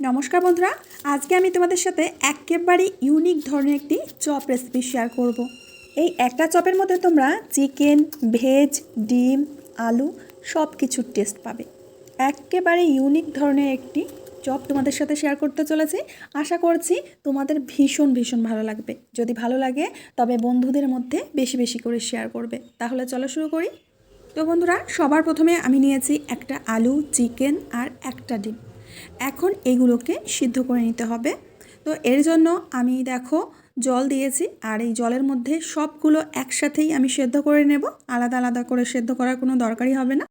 নমস্কার বন্ধুরা, আজকে আমি তোমাদের সাথে একেবারে ইউনিক ধরনের একটি চপ রেসিপি শেয়ার করব। এই একটা চপের মধ্যে তোমরা চিকেন ভেজ ডিম, আলু সব কিছুর টেস্ট পাবে। একেবারে ইউনিক ধরনের একটি চপ তোমাদের সাথে শেয়ার করতে চলেছি। আশা করছি তোমাদের ভীষণ ভীষণ ভালো লাগবে। যদি ভালো লাগে, তবে বন্ধুদের মধ্যে বেশি বেশি করে শেয়ার করবে। তাহলে চলো শুরু করি। তো বন্ধুরা, সবার প্রথমে আমি নিয়েছি একটা আলু, চিকেন আর একটা ডিম। এখন এগুলোকে সিদ্ধ করে নিতে হবে। তো এর জন্য আমি দেখো জল দিয়েছি আর এই জলের মধ্যে সবগুলো একসাথেই আমি সেদ্ধ করে নেব। আলাদা আলাদা করে সেদ্ধ করার কোনো দরকারই হবে না।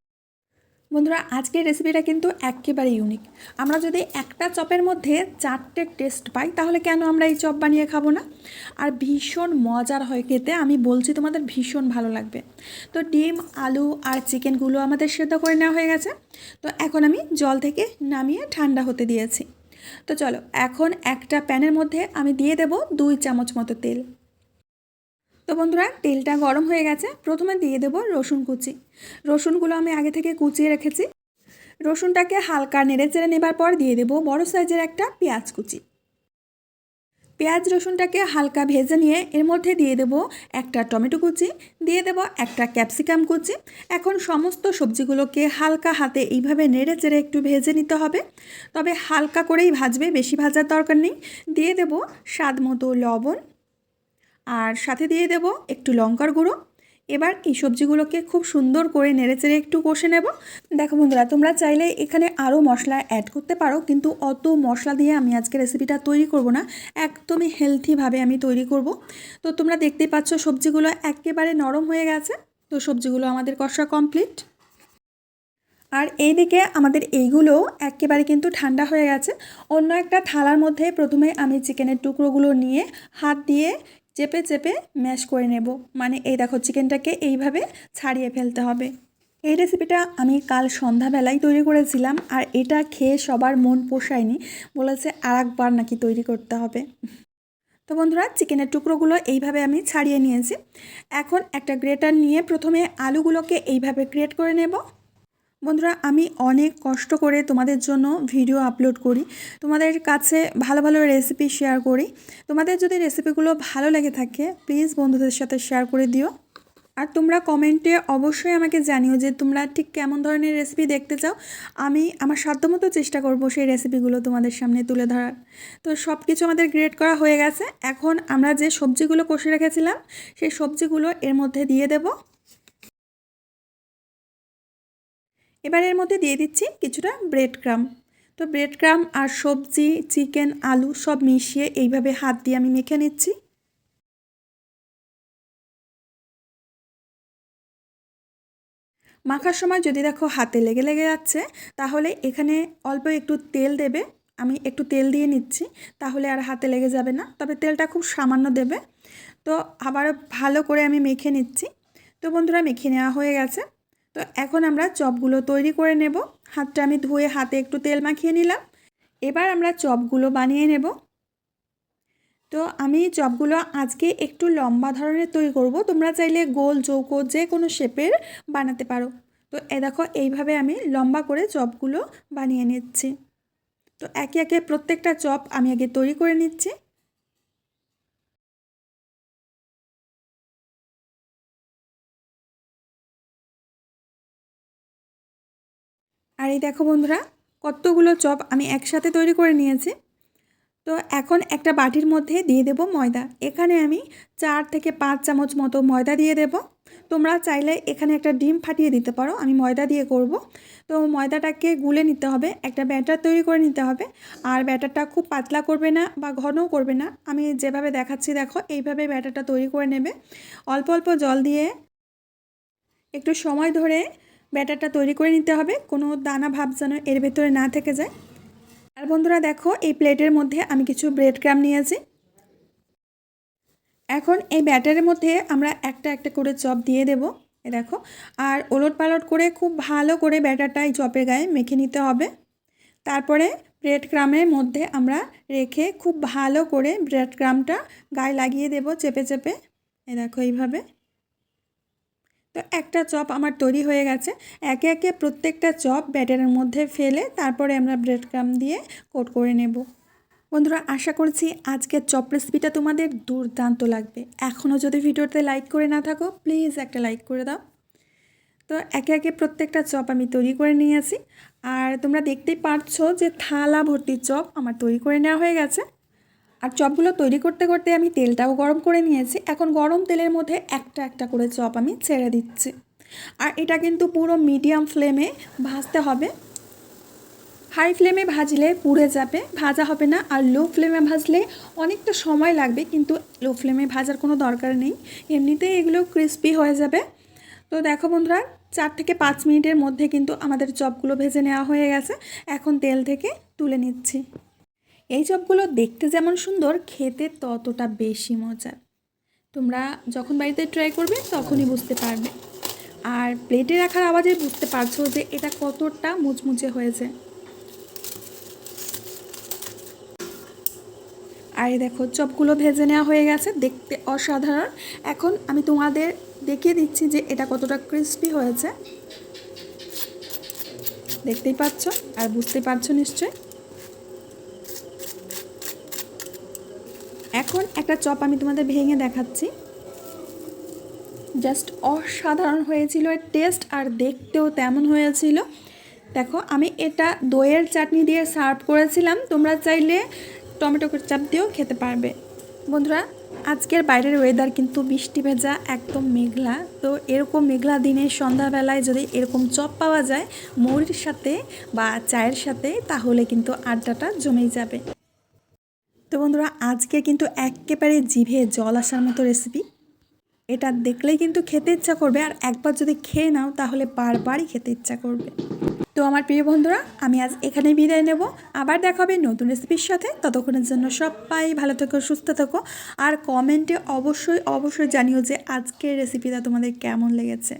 বন্ধুরা, আজকের রেসিপিটা কিন্তু একেবারে ইউনিক আমরা যদি একটা চপের মধ্যে চারটে টেস্ট পাই, তাহলে কেন আমরা এই চপ বানিয়ে খাব না? আর ভীষণ মজার হয় খেতে, আমি বলছি তোমাদের ভীষণ ভালো লাগবে। তো ডিম, আলু আর চিকেনগুলো আমাদের সেদ্ধ করে নেওয়া হয়ে গেছে। তো এখন আমি জল থেকে নামিয়ে ঠান্ডা হতে দিয়েছি। তো চলো, এখন একটা প্যানের মধ্যে আমি দিয়ে দেব দুই চামচ মতো তেল। তো বন্ধুরা, তেলটা গরম হয়ে গেছে। প্রথমে দিয়ে দেব রসুন কুচি। রসুনগুলো আমি আগে থেকে কুচিয়ে রেখেছি। রসুনটাকে হালকা নেড়ে চেড়ে নেবার পর দিয়ে দেব বড় সাইজের একটা পেঁয়াজ কুচি। পেঁয়াজ রসুনটাকে হালকা ভেজে নিয়ে এর মধ্যে দিয়ে দেব একটা টমেটো কুচি, দিয়ে দেব একটা ক্যাপসিকাম কুচি। এখন সমস্ত সবজিগুলোকে হালকা হাতে এইভাবে নেড়ে চেড়ে একটু ভেজে নিতে হবে। তবে হালকা করেই ভাজবে, বেশি ভাজার দরকার নেই। দিয়ে দেব স্বাদ মতো লবণ আর সাথে দিয়ে দেব একটু লঙ্কার গুঁড়ো। এবার এই সবজিগুলোকে খুব সুন্দর করে নেড়েচেড়ে একটু কষে নেব। দেখো বন্ধুরা, তোমরা চাইলে এখানে আরও মশলা অ্যাড করতে পারো, কিন্তু অত মশলা দিয়ে আমি আজকে রেসিপিটা তৈরি করব না। একদমই হেলথিভাবে আমি তৈরি করব। তো তোমরা দেখতেই পাচ্ছ সবজিগুলো একেবারে নরম হয়ে গেছে। তো সবজিগুলো আমাদের কষা কমপ্লিট আর এইদিকে আমাদের এইগুলো একেবারে কিন্তু ঠান্ডা হয়ে গেছে। অন্য একটা থালার মধ্যে প্রথমে আমি চিকেনের টুকরোগুলো নিয়ে হাত দিয়ে চেপে চেপে ম্যাশ করে নেব। মানে এই দেখো চিকেনটাকে এইভাবে ছাড়িয়ে ফেলতে হবে। এই রেসিপিটা আমি কাল সন্ধ্যাবেলায় তৈরি করেছিলাম আর এটা খেয়ে সবার মন পোষায়নি। বলেছে আর একবার নাকি তৈরি করতে হবে। তো বন্ধুরা, চিকেনের টুকরোগুলো এইভাবে আমি ছাড়িয়ে নিয়েছি। এখন একটা গ্রেটার নিয়ে প্রথমে আলুগুলোকে এইভাবে গ্রেট করে নেব। বন্ধুরা, আমি অনেক কষ্ট করে তোমাদের জন্য ভিডিও আপলোড করি। তোমাদের কাছে ভালো ভালো রেসিপি শেয়ার করি। তোমাদের যদি রেসিপিগুলো ভালো লেগে থাকে প্লিজ বন্ধুদের সাথে শেয়ার করে দিও। আর তোমরা কমেন্টে অবশ্যই আমাকে জানিও যে তোমরা ঠিক কেমন ধরনের রেসিপি দেখতে চাও। আমি আমার সাধ্যমতো চেষ্টা করব সেই রেসিপিগুলো তোমাদের সামনে তুলে ধরার। তো সব কিছু আমাদের গ্রেড করা হয়ে গেছে। এখন আমরা যে সবজিগুলো কষে রেখেছিলাম, সেই সবজিগুলো এর মধ্যে দিয়ে দেবো। এবার এর মধ্যে দিয়ে দিচ্ছি কিছুটা ব্রেড ক্রাম তো ব্রেড ক্রাম আর সবজি চিকেন আলু সব মিশিয়ে এইভাবে হাত দিয়ে আমি মেখে নিচ্ছি। মাখার সময় যদি দেখো হাতে লেগে লেগে যাচ্ছে, তাহলে এখানে অল্প একটু তেল দেবে। আমি একটু তেল দিয়ে নিচ্ছি, তাহলে আর হাতে লেগে যাবে না। তবে তেলটা খুব সামান্য দেবে। তো আবার ভালো করে আমি মেখে নিচ্ছি। তো বন্ধুরা, মেখে নেওয়া হয়ে গেছে। তো এখন আমরা চপগুলো তৈরি করে নেব। হাতটা আমি ধুয়ে হাতে একটু তেল মাখিয়ে নিলাম। এবার আমরা চপগুলো বানিয়ে নেব। তো আমি চপগুলো আজকে একটু লম্বা ধরনের তৈরি করব। তোমরা চাইলে গোল, চৌকো, যে কোনো শেপের বানাতে পারো। তো এ দেখো, এইভাবে আমি লম্বা করে চপগুলো বানিয়ে নিচ্ছি। তো একে একে প্রত্যেকটা চপ আমি আগে তৈরি করে নিচ্ছি। আর এই দেখো বন্ধুরা, কতগুলো চপ আমি একসাথে তৈরি করে নিয়েছি। তো এখন একটা বাটির মধ্যে দিয়ে দেব ময়দা। এখানে আমি চার থেকে পাঁচ চামচ মতো ময়দা দিয়ে দেব। তোমরা চাইলে এখানে একটা ডিম ফাটিয়ে দিতে পারো, আমি ময়দা দিয়ে করব। তো ময়দাটাকে গুলে নিতে হবে, একটা ব্যাটার তৈরি করে নিতে হবে। আর ব্যাটারটা খুব পাতলা করবে না বা ঘনও করবে না। আমি যেভাবে দেখাচ্ছি, দেখো, এইভাবে ব্যাটারটা তৈরি করে নেবে। অল্প অল্প জল দিয়ে একটু সময় ধরে ব্যাটারটা তৈরি করে নিতে হবে। কোনো দানা ভাব যেন এর ভেতরে না থেকে যায়। আর বন্ধুরা দেখো, এই প্লেটের মধ্যে আমি কিছু ব্রেড ক্রাম নিয়েছি। এখন এই ব্যাটারের মধ্যে আমরা একটা একটা করে চপ দিয়ে দেব। এ দেখো, আর ওলট পালট করে খুব ভালো করে ব্যাটারটা এই চপের গায়ে মেখে নিতে হবে। তারপরে ব্রেড ক্রামের মধ্যে আমরা রেখে খুব ভালো করে ব্রেড ক্রামটা গায়ে লাগিয়ে দেব চেপে চেপে। এ দেখো এইভাবে। তো একটা চপ আমার তৈরি হয়ে গেছে। একে একে প্রত্যেকটা চপ ব্যাটারের মধ্যে ফেলে তারপরে আমরা ব্রেড ক্রাম দিয়ে কোট করে নেব। বন্ধুরা, আশা করছি আজকের চপ রেসিপিটা তোমাদের দুর্দান্ত লাগবে। এখনও যদি ভিডিওতে লাইক করে না থাকো প্লিজ একটা লাইক করে দাও। তো একে একে প্রত্যেকটা চপ আমি তৈরি করে নিয়েছি। আর তোমরা দেখতেই পারছ যে থালা ভর্তি চপ আমার তৈরি করে নেওয়া হয়ে গেছে। আর চপগুলো তৈরি করতে করতে আমি তেলটাও গরম করে নিয়েছি। এখন গরম তেলের মধ্যে একটা একটা করে চপ আমি ছেড়ে দিচ্ছি। আর এটা কিন্তু পুরো মিডিয়াম ফ্লেমে ভাজতে হবে। হাই ফ্লেমে ভাজলে পুড়ে যাবে, ভাজা হবে না। আর লো ফ্লেমে ভাজলে অনেকটা সময় লাগবে, কিন্তু লো ফ্লেমে ভাজার কোনো দরকার নেই। এমনিতেই এগুলো ক্রিস্পি হয়ে যাবে। তো দেখো বন্ধুরা, চার থেকে পাঁচ মিনিটের মধ্যে কিন্তু আমাদের চপগুলো ভেজে নেওয়া হয়ে গেছে। এখন তেল থেকে তুলে নিচ্ছি। এই চপগুলো দেখতে যেমন সুন্দর, খেতে ততটা বেশি মজার। তোমরা যখন বাড়িতে ট্রাই করবে, তখনই বুঝতে পারবে। আর প্লেটে রাখার আওয়াজে বুঝতে পারছ যে এটা কতটা মুচমুচে হয়েছে। আর দেখো, চপগুলো ভেজে নেওয়া হয়ে গেছে, দেখতে অসাধারণ। এখন আমি তোমাদের দেখিয়ে দিচ্ছি যে এটা কতটা ক্রিস্পি হয়েছে। দেখতেই পাচ্ছ, আর বুঝতে পারছ নিশ্চয় এখন একটা চপ আমি তোমাদের ভেঙে দেখাচ্ছি। জাস্ট অসাধারণ হয়েছিল, এর টেস্ট আর দেখতেও তেমন হয়েছিল। দেখো, আমি এটা দইয়ের চাটনি দিয়ে সার্ভ করেছিলাম, তোমরা চাইলে টমেটো চাপ দিয়েও খেতে পারবে। বন্ধুরা, আজকের বাইরের ওয়েদার কিন্তু বৃষ্টি ভেজা, একদম মেঘলা। তো এরকম মেঘলা দিনে সন্ধ্যাবেলায় যদি এরকম চপ পাওয়া যায়, মুড়ির সাথে বা চায়ের সাথে, তাহলে কিন্তু আড্ডাটা জমেই যাবে। বন্ধুরা, আজকে কিন্তু একেবারে জিভে জল আসার মতো রেসিপি এটা দেখলেই কিন্তু খেতে ইচ্ছা করবে, আর একবার যদি খেয়ে নাও, তাহলে বারবারই খেতে ইচ্ছা করবে। তো আমার প্রিয় বন্ধুরা, আমি আজ এখানেই বিদায় নেব। আবার দেখা হবে নতুন রেসিপির সাথে। ততক্ষণের জন্য সবাই ভালো থেকো, সুস্থ থেকো। আর কমেন্টে অবশ্যই অবশ্যই জানিও যে আজকের রেসিপিটা তোমাদের কেমন লেগেছে।